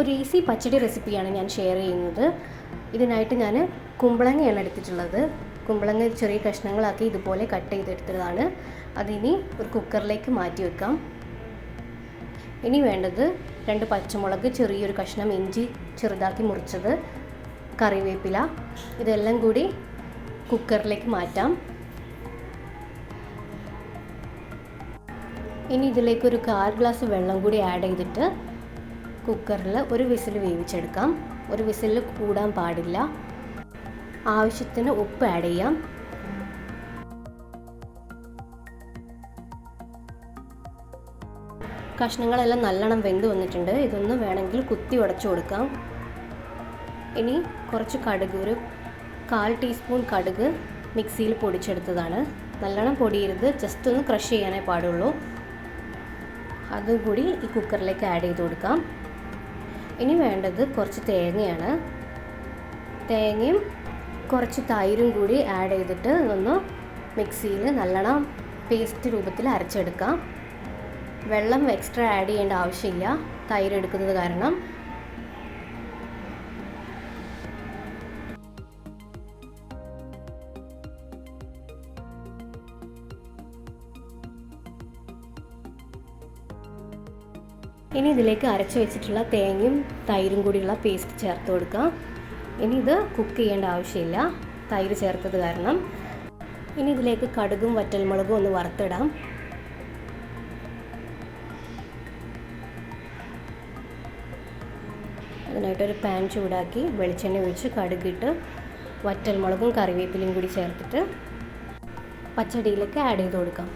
ഒരു ഈസി പച്ചടി റെസിപ്പിയാണ് ഞാൻ ഷെയർ ചെയ്യുന്നത്. ഇതിനായിട്ട് ഞാൻ കുമ്പളങ്ങയാണ് എടുത്തിട്ടുള്ളത്. കുമ്പളങ്ങ ചെറിയ കഷ്ണങ്ങളാക്കി ഇതുപോലെ കട്ട് ചെയ്തെടുത്തതാണ്. അതിനി ഒരു കുക്കറിലേക്ക് മാറ്റി വെക്കാം. ഇനി വേണ്ടത് രണ്ട് പച്ചമുളക് ചെറിയൊരു കഷ്ണം ഇഞ്ചി ചെറുതാക്കി മുറിച്ചത് കറിവേപ്പില. ഇതെല്ലാം കൂടി കുക്കറിലേക്ക് മാറ്റാം. ഇനി ഇതിലേക്ക് ഒരു കാൽ ഗ്ലാസ് വെള്ളം കൂടി ആഡ് ചെയ്തിട്ട് കുക്കറിൽ ഒരു വിസിൽ വേവിച്ചെടുക്കാം. ഒരു വിസിൽ കൂടാൻ പാടില്ല. ആവശ്യത്തിന് ഉപ്പ് ആഡ് ചെയ്യാം. കഷ്ണങ്ങളെല്ലാം നല്ലോണം വെന്ത് വന്നിട്ടുണ്ട്. ഇതൊന്ന് വേണമെങ്കിൽ കുത്തി ഉടച്ചു കൊടുക്കാം. ഇനി കുറച്ച് കടുക് ഒരു കാൽ ടീസ്പൂൺ കടുക് മിക്സിയിൽ പൊടിച്ചെടുത്തതാണ്. നല്ലോണം പൊടിയരുത്. ജസ്റ്റ് ഒന്ന് ക്രഷ് ചെയ്യാനേ പാടുള്ളൂ. അതും കൂടി ഈ കുക്കറിലേക്ക് ആഡ് ചെയ്ത് കൊടുക്കാം. ഇനി വേണ്ടത് കുറച്ച് തേങ്ങയാണ്. തേങ്ങയും കുറച്ച് തൈരും കൂടി ആഡ് ചെയ്തിട്ട് ഒന്ന് മിക്സിയിൽ നല്ലോണം പേസ്റ്റ് രൂപത്തിൽ അരച്ചെടുക്കാം. വെള്ളം എക്സ്ട്രാ ആഡ് ചെയ്യേണ്ട ആവശ്യമില്ല. തൈര് എടുക്കുന്നത് കാരണം ഇനി ഇതിലേക്ക് അരച്ച് വെച്ചിട്ടുള്ള തേങ്ങയും തൈരും കൂടിയുള്ള പേസ്റ്റ് ചേർത്ത് കൊടുക്കാം ഇനി ഇത് കുക്ക് ചെയ്യേണ്ട ആവശ്യമില്ല. തൈര് ചേർത്തത് കാരണം. ഇനി ഇതിലേക്ക് കടുകും വറ്റൽമുളകും ഒന്ന് വറുത്തിടാം. അതിനായിട്ടൊരു പാൻ ചൂടാക്കി വെളിച്ചെണ്ണ ഒഴിച്ച് കടുകിട്ട് വറ്റൽമുളകും കറിവേപ്പിലയും കൂടി ചേർത്തിട്ട് പച്ചടിയിലേക്ക് ആഡ് ചെയ്ത് കൊടുക്കാം.